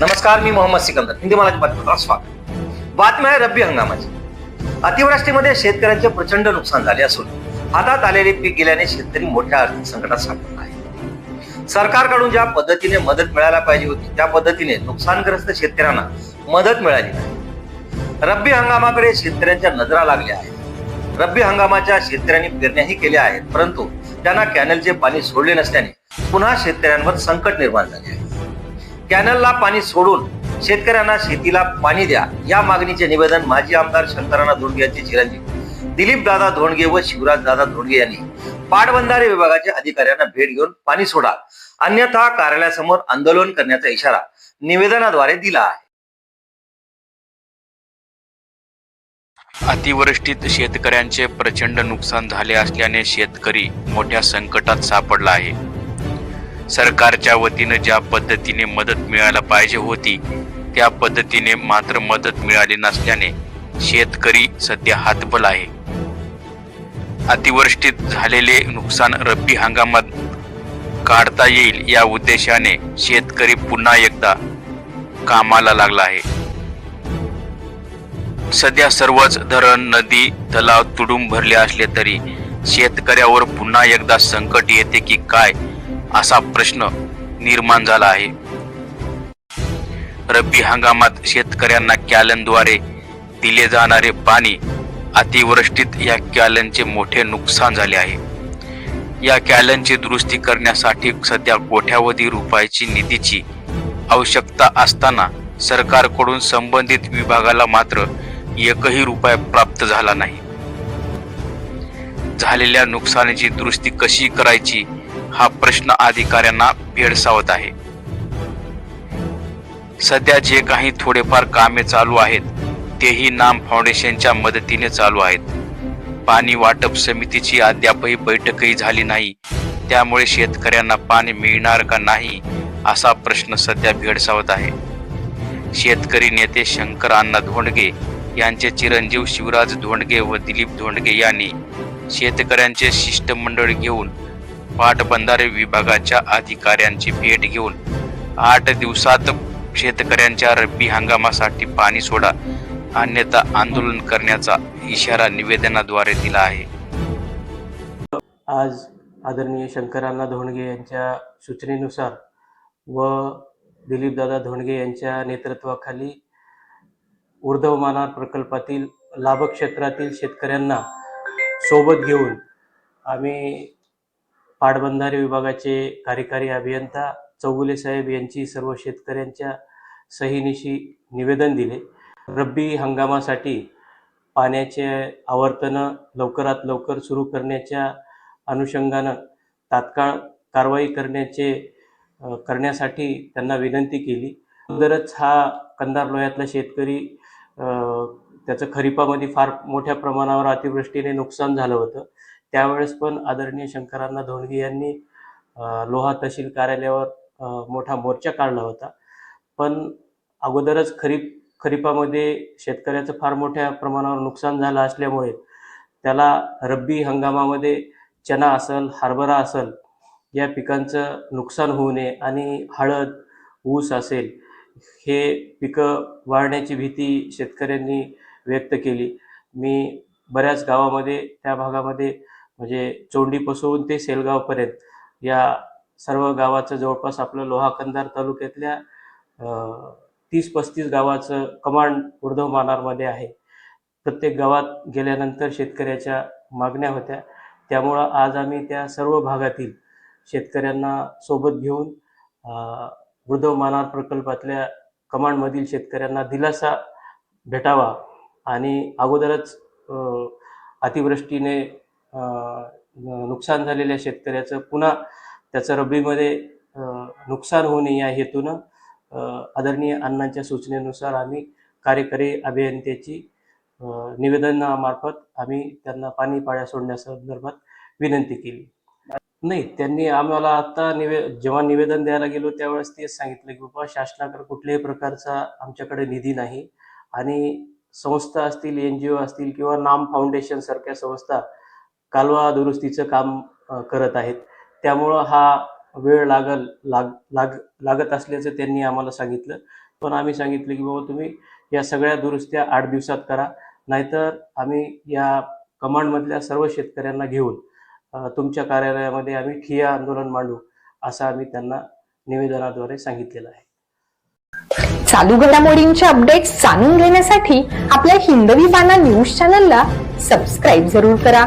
नमस्कार मी मोहम्मद सिकंदर हिंदी मराठी बातमीपत्रात स्वागत. बातमी आहे रब्बी हंगामाची. अतिवृष्टीमध्ये शेतकऱ्यांचे प्रचंड नुकसान झाले असून हातात आलेले पीक गेल्याने शेतकरी मोठ्या आर्थिक संकटात सापडला आहे. सरकारकडून ज्या पद्धतीने मदत मिळायला पाहिजे होती त्या पद्धतीने नुकसानग्रस्त शेतकऱ्यांना मदत मिळाली नाही. रब्बी हंगामाकडे शेतकऱ्यांच्या नजरा लागल्या आहेत. रब्बी हंगामाच्या शेतकऱ्यांनी पेरण्याही केल्या आहेत परंतु त्यांना कॅनलचे पाणी सोडले नसल्याने पुन्हा शेतकऱ्यांवर संकट निर्माण झाले आहे. कॅनलला पाणी सोडून शेतकऱ्यांना शेतीला पाणी द्या. या मागणीचे निवेदन माजी आमदार शंकराना धोंडगे यांचे चिरंजीव दिलीप दादा धोंडगे व शिवराज दादा धोंडगे यांनी. पाटबंधारे विभागाच्या अधिकाऱ्यांना भेट घेऊन पाणी सोडा. अन्यथा कार्यालयासमोर आंदोलन करण्याचा इशारा निवेदनाद्वारे दिला आहे. अतिवृष्टीत शेतकऱ्यांचे प्रचंड नुकसान झाले असल्याने शेतकरी मोठ्या संकटात सापडला आहे. सरकारच्या वतीनं ज्या पद्धतीने मदत मिळायला पाहिजे होती त्या पद्धतीने मात्र मदत मिळाली नसल्याने शेतकरी सध्या हातबल आहे. अतिवृष्टीत झालेले नुकसान रब्बी हंगामात काढता येईल या उद्देशाने शेतकरी पुन्हा एकदा कामाला लागला आहे. सध्या सर्वच धरण नदी तलाव तुडूंब भरले असले तरी शेतकऱ्यावर पुन्हा एकदा संकट येते की काय? असा प्रश्न निर्माण झाला आहे. रब्बी हंगामात शेतकऱ्यांना कॅलनद्वारे दिले जाणारे पाणी अतिवृष्टीत या कॅलनचे मोठे नुकसान झाले आहे. या कॅलनची दुरुस्ती करण्यासाठी सध्या कोट्यावधी रुपयाची निधीची आवश्यकता असताना सरकारकडून संबंधित विभागाला मात्र एकही रुपया प्राप्त झाला नाही. झालेल्या नुकसानीची दुरुस्ती कशी करायची हा प्रश्न अधिकाऱ्यांना भेडसावत आहे. सध्या जे काही थोडेफार कामे चालू आहेत तेही नाम फाउंडेशनच्या मदतीने चालू आहेत. पाणी वाटप समितीची अद्यापही बैठकही झाली नाही त्यामुळे शेतकऱ्यांना पाणी मिळणार का नाही असा प्रश्न सध्या भेडसावत आहे. शेतकरी नेते शंकर अण्णा धोंडगे यांचे चिरंजीव शिवराज धोंडगे व दिलीप धोंडगे यांनी शेतकऱ्यांचे शिष्टमंडळ घेऊन पाटबंधारे विभागाच्या अधिकाऱ्यांची भेट घेऊन आठ दिवसात शेतकऱ्यांच्या रब्बी हंगामासाठी पाणी सोडा अन्यथा आंदोलन करण्याचा इशारा निवेदनाद्वारे दिला आहे. आज आदरणीय शंकरांना धोंडगे यांच्या सूचनेनुसार व दिलीपदादा धोंडगे यांच्या नेतृत्वाखाली ऊर्ध्वमानार प्रकल्पातील लाभक्षेत्रातील शेतकऱ्यांना सोबत घेऊन आम्ही पाटबंधारे विभागाचे कार्यकारी अभियंता चौगुले साहेब यांची सर्व शेतकऱ्यांच्या सहीनिशी निवेदन दिले. रब्बी हंगामासाठी पाण्याचे आवर्तनं लवकरात लवकर सुरू करण्याच्या अनुषंगानं तात्काळ कारवाई करण्याचे करण्यासाठी त्यांना विनंती केली. अगोदरच हा कंधार लोह्यातला शेतकरी त्याचं खरीपामध्ये फार मोठ्या प्रमाणावर अतिवृष्टीने नुकसान झालं होतं. त्यावेळेस पण आदरणीय शंकरांना धोंडगे यांनी लोहा तहसील कार्यालयावर मोठा मोर्चा काढला होता. पण अगोदरच खरीप खरीपामध्ये शेतकऱ्याचं फार मोठ्या प्रमाणावर नुकसान झालं असल्यामुळे त्याला रब्बी हंगामामध्ये चना असल हरभरा असल या पिकांचं नुकसान होऊ नये आणि हळद ऊस असेल हे पिकं वाढण्याची भीती शेतकऱ्यांनी व्यक्त केली. मी बऱ्याच गावामध्ये त्या भागामध्ये म्हणजे चोंडीपासून ते सेलगावपर्यंत या सर्व गावाचं जवळपास आपलं लोहाकंदार तालुक्यातल्या तीस पस्तीस गावाचं कमांड उर्धव मानारमध्ये आहे. प्रत्येक गावात गेल्यानंतर शेतकऱ्याच्या मागण्या होत्या. त्यामुळं आज आम्ही त्या सर्व भागातील शेतकऱ्यांना सोबत घेऊन उर्धव मानार प्रकल्पातल्या कमांडमधील शेतकऱ्यांना दिलासा भेटावा आणि अगोदरच अतिवृष्टीने नुकसान झालेल्या शेतकऱ्याचं पुन्हा त्याचं रब्बीमध्ये नुकसान होऊ नये या हेतूनं आदरणीय अण्णांच्या सूचनेनुसार आम्ही कार्यकारी अभियंत्याची निवेदनामार्फत आम्ही त्यांना पाणी पाळ्या सोडण्यासंदर्भात विनंती केली. नाही त्यांनी आम्हाला आता निवे जेव्हा निवेदन द्यायला गेलो त्यावेळेस तेच सांगितलं की बाबा शासनाकडे कुठल्याही प्रकारचा आमच्याकडे निधी नाही आणि संस्था असतील एन जी ओ असतील किंवा नाम फाउंडेशन सारख्या संस्था कालवा दुरुस्तीचं काम करत आहेत. त्यामुळं हा वेळ लागल लाग लाग लागत असल्याचं त्यांनी आम्हाला सांगितलं. पण आम्ही सांगितलं की बाबा तुम्ही या सगळ्या दुरुस्त्या आठ दिवसात करा. नाहीतर आम्ही या कमांडमधल्या सर्व शेतकऱ्यांना घेऊन तुमच्या कार्यालयामध्ये आम्ही ठिया आंदोलन मांडू असं आम्ही त्यांना निवेदनाद्वारे सांगितलेलं आहे. चालू घडामोडींचे अपडेट्स जाणून घेण्यासाठी आपल्या हिंदवी बाना न्यूज चॅनलला सबस्क्राईब जरूर करा.